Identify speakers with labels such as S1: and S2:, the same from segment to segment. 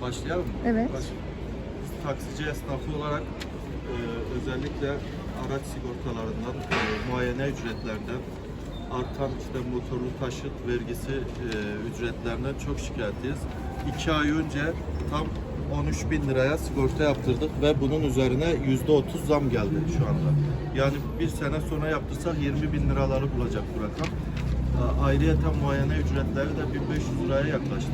S1: Başlayalım mı?
S2: Evet.
S1: Baş- taksici esnafı olarak e, özellikle araç sigortalarından, e, muayene ücretlerden, artan işte motorlu taşıt vergisi e, ücretlerinden çok şikayetliyiz. İki ay önce tam 13 bin liraya sigorta yaptırdık ve bunun üzerine yüzde 30 zam geldi şu anda. Yani bir sene sonra yaptırsak 20 bin liraları bulacak bu rakam. Ayrıyeten muayene ücretleri de 1500 liraya yaklaştı.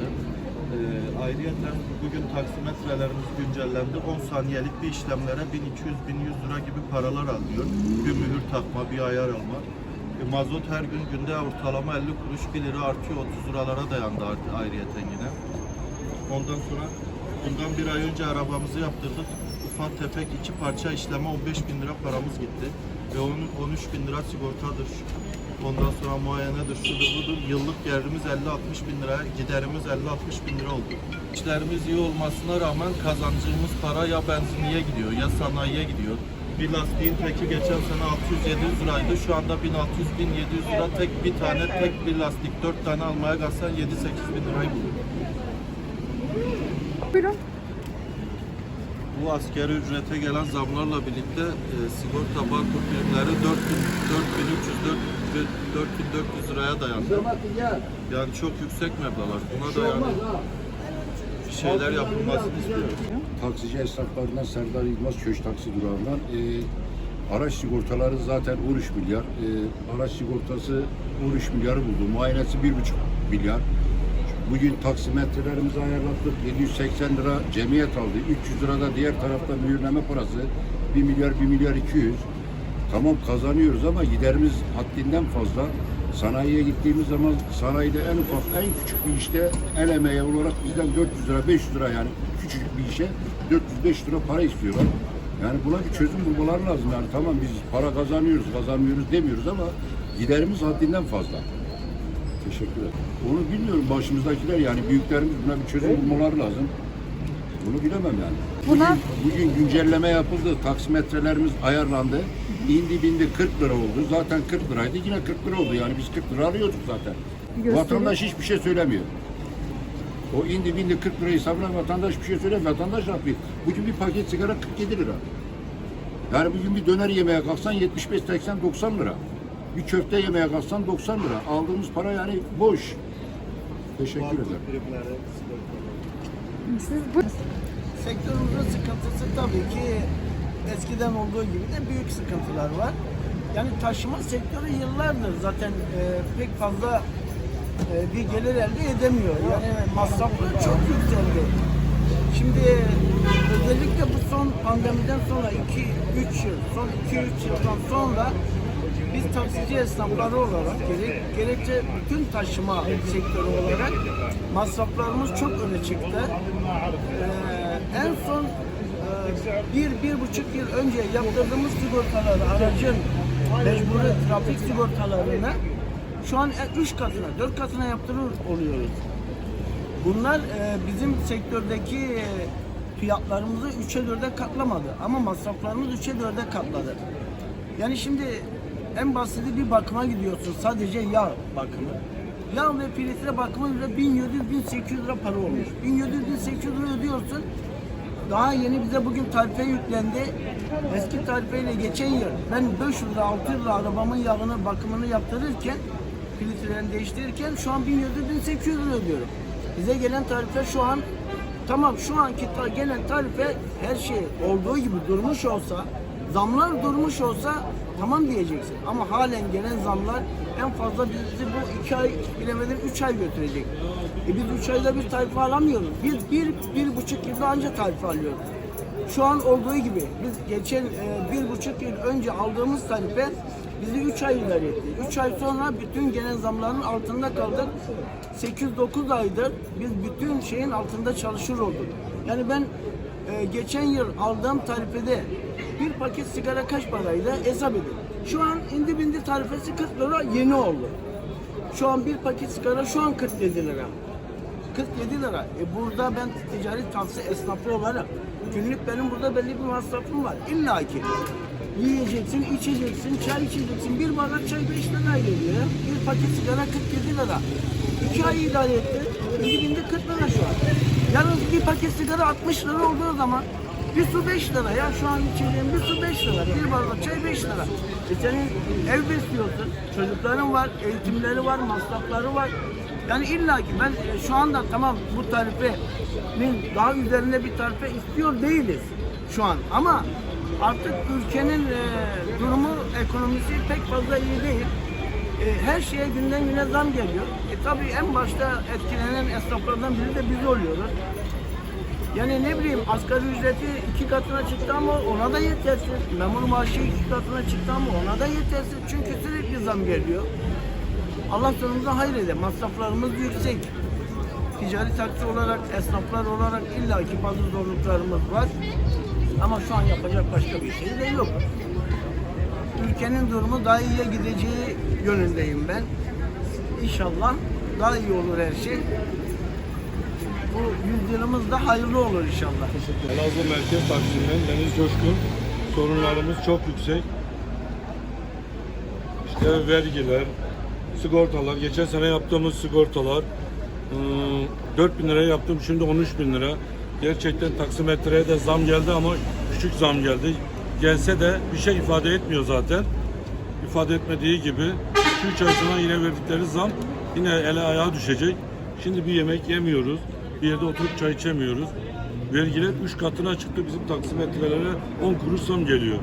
S1: E, ayrıyeten bugün taksimetrelerimiz güncellendi. 10 saniyelik bir işlemlere 1200-1100 lira gibi paralar alıyor. Bir mühür takma, bir ayar alma. E, mazot her gün günde ortalama 50 kuruş 1 lira artıyor 30 liralara dayandı ayrıyeten yine. Ondan sonra bundan bir ay önce arabamızı yaptırdık. Ufak tefek iki parça işleme 15 bin lira paramız gitti. Ve onun 13 bin lira sigortadır. Ondan sonra muayenedir, şudur budur. Yıllık gelirimiz 50-60 bin lira, giderimiz 50-60 bin lira oldu. İşlerimiz iyi olmasına rağmen kazancımız para ya benzinliğe gidiyor ya sanayiye gidiyor. Bir lastiğin teki geçen sene 600-700 liraydı. Şu anda 1600-1700 lira tek bir tane tek bir lastik. 4 tane almaya kalsan 7-8 bin lirayı bulur.
S2: Buyurun.
S1: Bu askeri ücrete gelen zamlarla birlikte e, sigorta banko primleri 4300 4400 liraya dayandı. Yani çok yüksek meblağlar. Buna da yani bir şeyler yapılmasını istiyoruz.
S3: taksici esnaflarından Serdar Yılmaz Köş Taksi Durağı'ndan e, araç sigortaları zaten 13 milyar. E, araç sigortası 13 milyarı buldu. Muayenesi 1,5 milyar. Bugün taksimetrelerimizi ayarlattık. 780 lira cemiyet aldı. 300 lira da diğer tarafta mühürleme parası. 1 milyar 1 milyar 200. Tamam kazanıyoruz ama giderimiz haddinden fazla. Sanayiye gittiğimiz zaman sanayide en ufak, en küçük bir işte el emeği olarak bizden 400 lira, 500 lira yani küçücük bir işe 400-500 lira para istiyorlar. Yani buna bir çözüm bulmaları lazım. Yani tamam biz para kazanıyoruz, kazanmıyoruz demiyoruz ama giderimiz haddinden fazla. Teşekkür ederim. Onu bilmiyorum başımızdakiler yani büyüklerimiz buna bir çözüm bulmaları lazım. Bunu bilemem yani.
S2: Buna-
S3: Bugün, bugün güncelleme yapıldı. Taksimetrelerimiz ayarlandı. İndi bindi 40 lira oldu. Zaten 40 liraydı. Yine 40 lira oldu. Yani biz 40 lira alıyorduk zaten.
S2: Gösteriyor.
S3: Vatandaş hiçbir şey söylemiyor. O indi bindi 40 lira hesabına vatandaş bir şey söylemiyor. Vatandaş yapıyor? Bugün bir paket sigara 47 lira. Yani bugün bir döner yemeye kalksan 75, 80, 90 lira. Bir köfte yemeye kalksan 90 lira. Aldığımız para yani boş. Teşekkür ederim.
S2: Siz bu
S4: Sektörümüzün sıkıntısı tabii ki eskiden olduğu gibi de büyük sıkıntılar var. Yani taşıma sektörü yıllardır zaten e, pek fazla e, bir gelir elde edemiyor. Yani masraflar çok yükseldi. Şimdi özellikle bu son pandemiden sonra 2-3 yıl, son 2-3 yıldan sonra biz taksici esnafları olarak gerek, gerekçe bütün taşıma sektörü olarak masraflarımız çok öne çıktı. Ee, en son e, bir, bir buçuk yıl önce yaptırdığımız sigortaları, aracın mecburi trafik sigortalarını şu an e, üç katına, dört katına yaptırır oluyoruz. Bunlar e, bizim sektördeki fiyatlarımızı 3'e 4'e katlamadı ama masraflarımız 3'e 4'e katladı. Yani şimdi en basiti bir bakıma gidiyorsun sadece yağ bakımı. Yağ ve filtre bakımı bile 1700-1800 lira para olmuş. 1700-1800 lira ödüyorsun. Daha yeni bize bugün tarife yüklendi. Eski tarifeyle geçen yıl ben 500 lira 600 lira arabamın yağını bakımını yaptırırken filtrelerini değiştirirken şu an 1700-1800 lira ödüyorum. Bize gelen tarife şu an tamam şu anki ta- gelen tarife her şey olduğu gibi durmuş olsa zamlar durmuş olsa tamam diyeceksin. Ama halen gelen zamlar en fazla bizi bu iki ay bilemedin üç ay götürecek. E biz üç ayda bir tarife alamıyoruz. Biz bir, bir buçuk yılda anca tarife alıyoruz. Şu an olduğu gibi biz geçen e, bir buçuk yıl önce aldığımız tarife bizi 3 ay idare etti. 3 ay sonra bütün gelen zamların altında kaldık. 8-9 aydır biz bütün şeyin altında çalışır olduk. Yani ben e, geçen yıl aldığım tarifede bir paket sigara kaç paraydı hesap edin. Şu an indi bindi tarifesi 40 lira yeni oldu. Şu an bir paket sigara şu an 47 lira. 47 lira. E burada ben ticari tavsiye esnafı olarak günlük benim burada belli bir masrafım var. İlla ki yiyeceksin, içeceksin, çay içeceksin. Bir bardak çay 5 lira geliyor. Bir paket sigara 47 lira. 2 ay idare etti. Şimdi bindi 40 lira şu an. Yalnız bir paket sigara 60 lira olduğu zaman bir su 5 lira ya şu an içeceğim bir su 5 lira, bir bardak çay 5 lira. E senin ev besliyorsun, çocukların var, eğitimleri var, masrafları var. Yani illa ki ben e, şu anda tamam bu tarifenin daha üzerinde bir tarife istiyor değiliz şu an ama artık ülkenin e, durumu, ekonomisi pek fazla iyi değil. E, her şeye günden güne zam geliyor. E tabii en başta etkilenen esnaflardan biri de biz oluyoruz. Yani ne bileyim asgari ücreti iki katına çıktı ama ona da yetersiz. Memur maaşı iki katına çıktı ama ona da yetersiz. Çünkü sürekli zam geliyor. Allah sonumuza hayır eder. Masraflarımız yüksek. Ticari taksi olarak, esnaflar olarak illaki bazı zorluklarımız var. Ama şu an yapacak başka bir şey de yok. Ülkenin durumu daha iyiye gideceği yönündeyim ben. İnşallah daha iyi olur her şey. Bu yüzyılımız da hayırlı olur inşallah.
S2: Elazığ Merkez Taksim'den Deniz Coşkun. Sorunlarımız çok yüksek. İşte vergiler, sigortalar, geçen sene yaptığımız sigortalar, ıı, 4 bin liraya yaptım şimdi 13 bin lira. Gerçekten taksimetreye de zam geldi ama küçük zam geldi. Gelse de bir şey ifade etmiyor zaten. İfade etmediği gibi 2-3 ay sonra yine verdikleri zam yine ele ayağa düşecek. Şimdi bir yemek yemiyoruz. Bir yerde oturup çay içemiyoruz. Vergiler 3 katına çıktı. Bizim taksimetrelere 10 kuruş zam geliyor.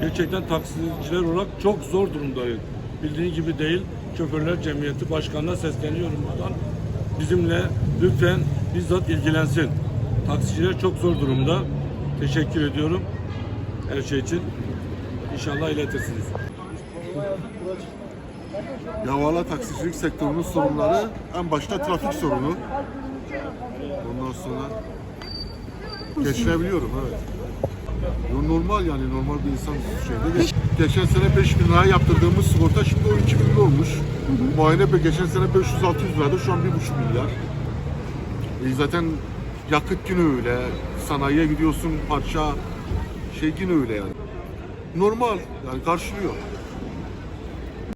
S2: Gerçekten taksiciler olarak çok zor durumdayız. Bildiğin gibi değil. Şoförler Cemiyeti Başkanı'na sesleniyorum buradan. Bizimle lütfen bizzat ilgilensin. Taksiciler çok zor durumda. Teşekkür ediyorum her şey için. İnşallah iletirsiniz.
S5: Ya valla taksicilik sektörünün sorunları en başta trafik sorunu. Ondan sonra geçinebiliyorum evet. Normal yani normal bir insan şeyde. Geç- Geçen sene 5 bin liraya yaptırdığımız sigorta şimdi 12 bin lira olmuş. Muayene geçen sene 500-600 liraydı şu an 1,5 milyar. E zaten yakıt yine öyle. Sanayiye gidiyorsun parça şey yine öyle yani. Normal yani karşılıyor.